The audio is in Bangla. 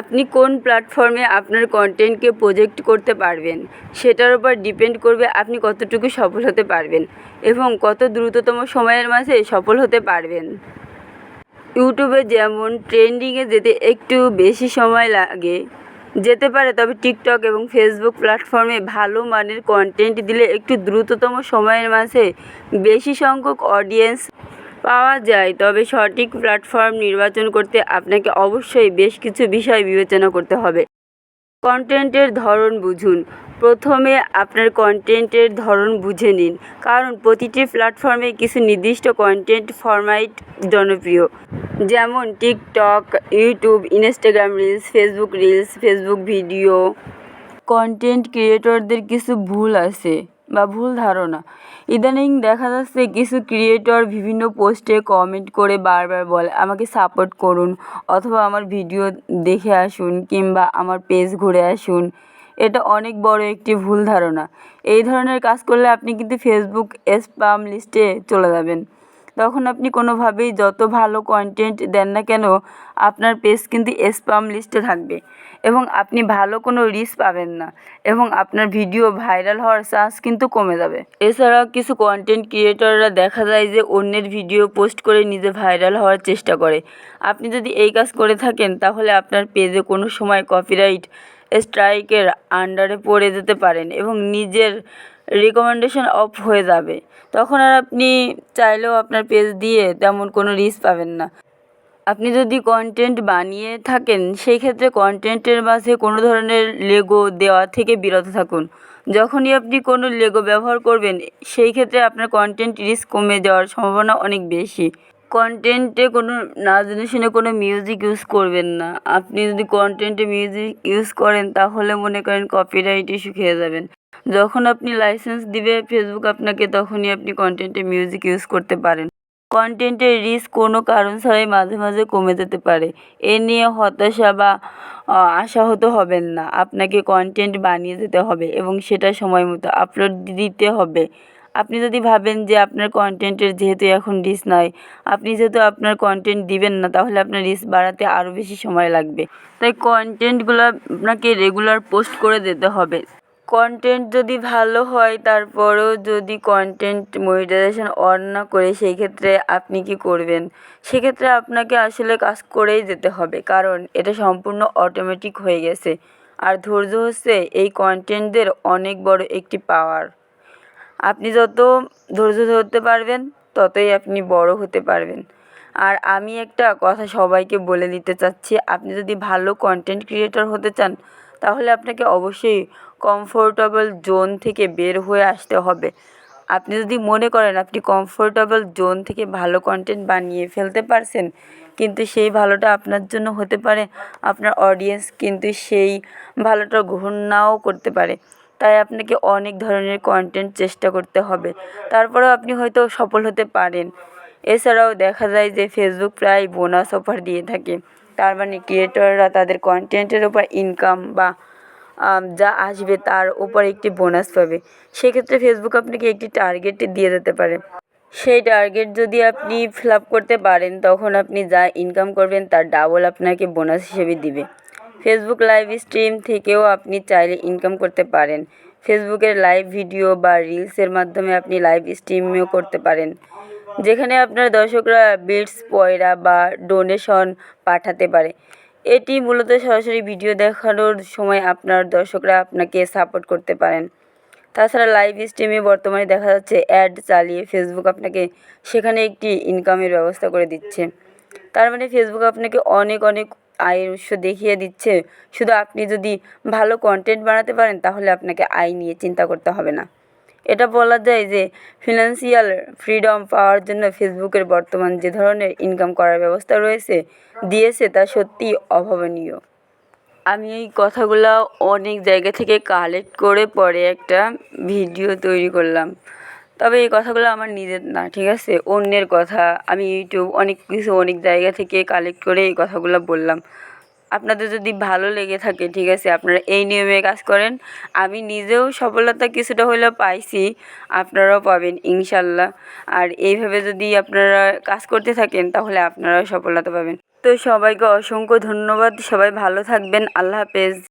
আপনি কোন প্ল্যাটফর্মে আপনার কন্টেন্টকে প্রজেক্ট করতে পারবেন? সেটার উপর ডিপেন্ড করবে আপনি কতটুকু সফল হতে পারবেন এবং কত দ্রুততম সময়ের মাঝে সফল হতে পারবেন। ইউটিউবে যেমন ট্রেন্ডিংয়ে যেতে একটু বেশি সময় লাগে, যেতে পারে, তবে টিকটক এবং ফেসবুক প্ল্যাটফর্মে ভালো মানের কন্টেন্ট দিলে একটু দ্রুততম সময়ের মাঝে বেশি সংখ্যক অডিয়েন্স পাওয়া যায়, তবে সঠিক প্ল্যাটফর্ম নির্বাচন করতে আপনাকে অবশ্যই বেশ কিছু বিষয় বিবেচনা করতে হবে। কন্টেন্টের ধরন বুঝুন। প্রথমে আপনার কন্টেন্টের ধরন বুঝে নিন, কারণ প্রতিটি প্ল্যাটফর্মে কিছু নির্দিষ্ট কন্টেন্ট ফরম্যাট জনপ্রিয়। যেমন TikTok YouTube Instagram reels Facebook reels Facebook video content ক্রিয়েটরদের কিছু ভুল আছে। বা ভুল ধারণা। ইদানিং দেখা যাচ্ছে কিছু ক্রিয়েটর বিভিন্ন পোস্টে কমেন্ট করে বারবার বলে, আমাকে সাপোর্ট করুন অথবা আমার ভিডিও দেখে আসুন কিংবা আমার পেজ ঘুরে আসুন। এটা অনেক বড় একটি ভুল ধারণা। এই ধরনের কাজ করলে আপনি কিন্তু ফেসবুক স্পাম লিস্টে চলে যাবেন। তখন আপনি কোনোভাবেই যত ভালো কন্টেন্ট দেন না কেন, আপনার পেজ কিন্তু স্প্যাম লিস্টে থাকবে। এবং আপনি ভালো কোনো রিচ পাবেন না। এবং আপনার ভিডিও ভাইরাল হওয়ার চান্স কিন্তু কমে যাবে। এছাড়াও কিছু কন্টেন্ট ক্রিয়েটররা দেখা যায় যে অন্যের ভিডিও পোস্ট করে নিজে ভাইরাল হওয়ার চেষ্টা করে। আপনি যদি এই কাজ করে থাকেন, তাহলে আপনার পেজে কোনো সময় কপিরাইট স্ট্রাইকের আন্ডারে পড়ে যেতে পারেন এবং নিজের রিকমেন্ডেশন অফ হয়ে যাবে। তখন আর আপনি চাইলেও আপনার পেজ দিয়ে তেমন কোনো রিস্ক পাবেন না। আপনি যদি কন্টেন্ট বানিয়ে থাকেন, সেই ক্ষেত্রে কন্টেন্টের মাঝে কোনো ধরনের লেগো দেওয়া থেকে বিরত থাকুন। যখনই আপনি কোনো লেগো ব্যবহার করবেন, সেই ক্ষেত্রে আপনার কন্টেন্ট রিস্ক কমে যাওয়ার সম্ভাবনা অনেক বেশি। কন্টেন্টে কোনো না শুনে কোনো মিউজিক ইউজ করবেন না। আপনি যদি কন্টেন্টে মিউজিক ইউজ করেন, তাহলে মনে করেন কপিরাইট ইস্যু খেয়ে যাবেন। যখন আপনি লাইসেন্স দিবে ফেসবুক আপনাকে, তখনই আপনি কন্টেন্টে মিউজিক ইউজ করতে পারেন। কন্টেন্টের রিস্ক কোনো কারণ ছাড়াই মাঝে মাঝে কমে যেতে পারে। এ নিয়ে হতাশা বা আশাহত হবেন না। আপনাকে কন্টেন্ট বানিয়ে যেতে হবে এবং সেটা সময় মতো আপলোড দিতে হবে। আপনি যদি ভাবেন যে আপনার কন্টেন্টের যেহেতু এখন রিচ নাই, আপনি যেহেতু আপনার কন্টেন্ট দিবেন না, তাহলে আপনার রিচ বাড়াতে আরও বেশি সময় লাগবে। তাই কন্টেন্টগুলো আপনাকে রেগুলার পোস্ট করে দিতে হবে। কন্টেন্ট যদি ভালো হয়, তারপরেও যদি কন্টেন্ট মনিটাইজেশন অন না করে সেই ক্ষেত্রে আপনি কী করবেন? সেক্ষেত্রে আপনাকে আসলে কাজ করেই যেতে হবে, কারণ এটা সম্পূর্ণ অটোমেটিক হয়ে গেছে। আর ধৈর্য হচ্ছে এই কন্টেন্টদের অনেক বড় একটি পাওয়ার আপনি যত ধৈর্য ধরতে পারবেন, ততই আপনি বড় হতে পারবেন। আর আমি একটা কথা সবাইকে বলে দিতে চাচ্ছি, আপনি যদি ভালো কন্টেন্ট ক্রিয়েটর হতে চান, তাহলে আপনাকে অবশ্যই কমফোর্টেবল জোন থেকে বের হয়ে আসতে হবে। আপনি যদি মনে করেন আপনি কমফোর্টেবল জোন থেকে ভালো কন্টেন্ট বানিয়ে ফেলতে পারছেন, কিন্তু সেই ভালোটা আপনার জন্য হতে পারে, আপনার অডিয়েন্স কিন্তু সেই ভালোটা গ্রহণ নাও করতে পারে। তাই আপনাকে অনেক ধরনের কন্টেন্ট চেষ্টা করতে হবে। তারপরেও আপনি হয়তো সফল হতে পারেন। এছাড়াও দেখা যায় যে ফেসবুক প্রায় বোনাস অফার দিয়ে থাকে। তার মানে ক্রিয়েটররা তাদের কন্টেন্টের ওপর ইনকাম বা যা আসবে তার ওপর একটি বোনাস পাবে। সেক্ষেত্রে ফেসবুক আপনাকে একটি টার্গেট দিয়ে দিতে পারে। সেই টার্গেট যদি আপনি ফিল আপ করতে পারেন, তখন আপনি যা ইনকাম করবেন, তার ডাবল আপনাকে বোনাস হিসেবে দিবে। ফেসবুক লাইভ স্ট্রিম থেকেও আপনি চাইলে ইনকাম করতে পারেন। ফেসবুকের লাইভ ভিডিও বা রিলসের মাধ্যমে আপনি লাইভ স্ট্রিমও করতে পারেন। যেখানে আপনার দর্শকরা বিটস পয়রা বা ডোনেশন পাঠাতে পারে। এটি মূলত সরাসরি ভিডিও দেখানোর সময় আপনার দর্শকরা আপনাকে সাপোর্ট করতে পারেন। তাছাড়া লাইভ স্ট্রিমে বর্তমানে দেখা যাচ্ছে অ্যাড চালিয়ে ফেসবুক আপনাকে সেখানে একটি ইনকামের ব্যবস্থা করে দিচ্ছে। তার মানে ফেসবুক আপনাকে অনেক অনেক আয়ের উৎস দেখিয়ে দিচ্ছে। শুধু আপনি যদি ভালো কন্টেন্ট বানাতে পারেন, তাহলে আপনাকে আয় নিয়ে চিন্তা করতে হবে না। এটা বলা যায় যে ফিনান্সিয়াল ফ্রিডম পাওয়ার জন্য ফেসবুকের বর্তমান যে ধরনের ইনকাম করার ব্যবস্থা রয়েছে, দিয়েছে, তা সত্যিই অভাবনীয়। আমি এই কথাগুলো অনেক জায়গা থেকে কালেক্ট করে পরে একটা ভিডিও তৈরি করলাম। তবে এই কথাগুলো আমার নিজের না, ঠিক আছে? অন্যের কথা। আমি ইউটিউব অনেক কিছু অনেক জায়গা থেকে কালেক্ট করে এই কথাগুলো বললাম। আপনাদের যদি ভালো লেগে থাকে, ঠিক আছে? আপনারা এই নিয়মে কাজ করেন। আমি নিজেও সফলতা কিছুটা হলেও পাইছি, আপনারাও পাবেন, ইনশাল্লাহ। আর এইভাবে যদি আপনারা কাজ করতে থাকেন, তাহলে আপনারাও সফলতা পাবেন। তো সবাইকে অসংখ্য ধন্যবাদ। সবাই ভালো থাকবেন। আল্লাহ হাফেজ।